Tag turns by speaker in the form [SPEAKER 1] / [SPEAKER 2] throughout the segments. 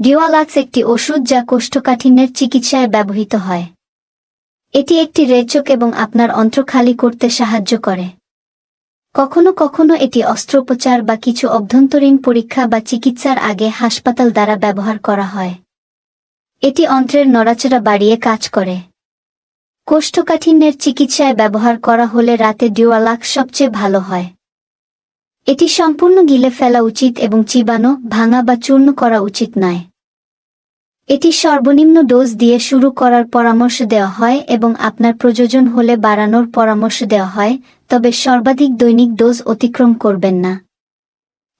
[SPEAKER 1] ডিওয়ালাক্স একটি ওষুধ যা কোষ্ঠকাঠিন্যের চিকিৎসায় ব্যবহৃত হয়। এটি একটি রেচক এবং আপনার অন্ত্র খালি করতে সাহায্য করে। কখনো কখনো এটি অস্ত্রোপচার বা কিছু অভ্যন্তরীণ পরীক্ষা বা চিকিৎসার আগে হাসপাতাল দ্বারা ব্যবহার করা হয়। এটি অন্ত্রের নড়াচড়া বাড়িয়ে কাজ করে। কোষ্ঠকাঠিন্যের চিকিৎসায় ব্যবহার করা হলে রাতে ডিওয়ালাক্স সবচেয়ে ভালো হয়। এটি সম্পূর্ণ গিলে ফেলা উচিত এবং চিবানো, ভাঙা বা চূর্ণ করা উচিত নয়। এটি সর্বনিম্ন ডোজ দিয়ে শুরু করার পরামর্শ দেওয়া হয় এবং আপনার প্রয়োজন হলে বাড়ানোর পরামর্শ দেওয়া হয়, তবে সর্বাধিক দৈনিক ডোজ অতিক্রম করবেন না।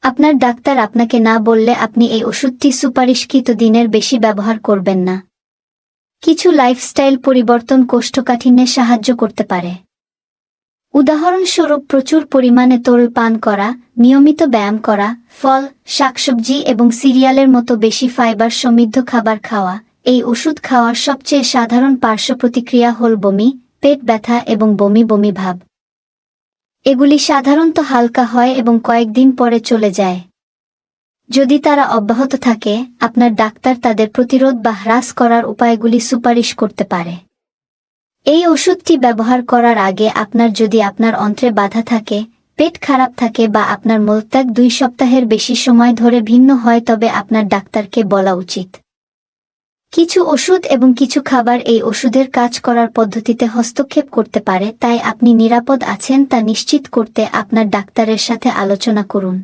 [SPEAKER 1] আপনার ডাক্তার আপনাকে না বললে আপনি এই ওষুধটি সুপারিশকৃত দিনের বেশি ব্যবহার করবেন না। কিছু লাইফস্টাইল পরিবর্তন কোষ্ঠকাঠিন্যে সাহায্য করতে পারে। উদাহরণস্বরূপ প্রচুর পরিমাণে তরল পান করা, নিয়মিত ব্যায়াম করা, ফল, শাকসবজি এবং সিরিয়ালের মতো বেশি ফাইবার সমৃদ্ধ খাবার খাওয়া। এই ওষুধ খাওয়ার সবচেয়ে সাধারণ পার্শ্ব প্রতিক্রিয়া হল বমি, পেট ব্যথা এবং বমি বমি ভাব। এগুলি সাধারণত হালকা হয় এবং কয়েকদিন পরে চলে যায়। যদি তারা অব্যাহত থাকে, আপনার ডাক্তার তাদের প্রতিরোধ বা হ্রাস করার উপায়গুলি সুপারিশ করতে পারে। এই ওষুধটি ব্যবহার করার আগে আপনার যদি আপনার অন্ত্রে বাধা থাকে, পেট খারাপ থাকে বা আপনার মলত্যাগ দুই সপ্তাহের বেশি সময় ধরে ভিন্ন হয়, তবে আপনার ডাক্তারকে বলা উচিত। কিছু ওষুধ এবং কিছু খাবার এই ওষুধের কাজ করার পদ্ধতিতে হস্তক্ষেপ করতে পারে, তাই আপনি নিরাপদ আছেন তা নিশ্চিত করতে আপনার ডাক্তারের সাথে আলোচনা করুন।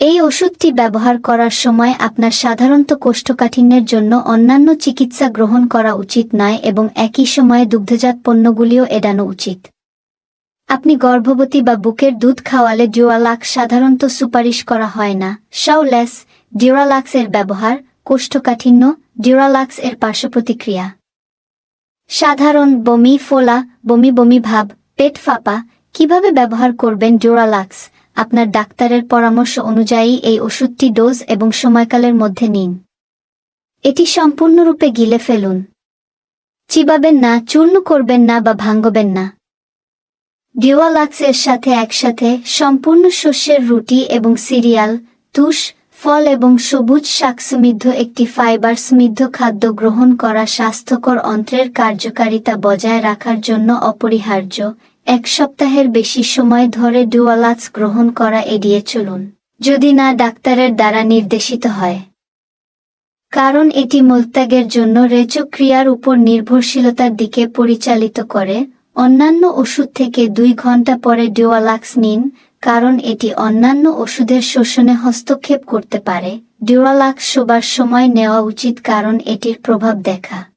[SPEAKER 1] এই ওষুধটি ব্যবহার করার সময় আপনার সাধারণত কোষ্ঠকাঠিন্যের জন্য অন্যান্য চিকিৎসা গ্রহণ করা উচিত নয় এবং একই সময়ে দুগ্ধজাত পণ্যগুলিও এড়ানো উচিত। আপনি গর্ভবতী বা বুকের দুধ খাওয়ালে ডিওয়ালাক্স সাধারণত সুপারিশ করা হয় না। শাওলেস ডিওরালাক্স এর ব্যবহার, কোষ্ঠকাঠিন্য ডিওরালাক্স এর পার্শ্ব প্রতিক্রিয়া সাধারণ বমি ফোলা, বমি বমি ভাব, পেট ফাঁপা, কীভাবে ব্যবহার করবেন ডিওরালাক্স আপনার ডাক্তারের পরামর্শ অনুযায়ী এই ওষুধটি ডোজ এবং সময়কালের মধ্যে নিন। এটি সম্পূর্ণরূপে গিলে ফেলুন। চিবাবেন না, চূর্ণ করবেন না বা ভাঙ্গবেন না। ডিওয়ালাক্স এর সাথে একসাথে সম্পূর্ণ শস্যের রুটি এবং সিরিয়াল, তুষ, ফল এবং সবুজ শাক সমৃদ্ধ একটি ফাইবার সমৃদ্ধ খাদ্য গ্রহণ করা স্বাস্থ্যকর অন্ত্রের কার্যকারিতা বজায় রাখার জন্য অপরিহার্য। এক সপ্তাহের বেশি সময় ধরে ডুয়ালাক্স গ্রহণ করা এড়িয়ে চলুন, যদি না ডাক্তারের দ্বারা নির্দেশিত হয়। কারণ এটি মলত্যাগের জন্য রেচক ক্রিয়ার উপর নির্ভরশীলতার দিকে পরিচালিত করে, অন্যান্য ওষুধ থেকে দুই ঘণ্টা পরে ডিওয়ালাক্স নিন, কারণ এটি অন্যান্য ওষুধের শোষণে হস্তক্ষেপ করতে পারে। ডিওয়ালাক্স শোবার সময় নেওয়া উচিত কারণ এটির প্রভাব দেখা।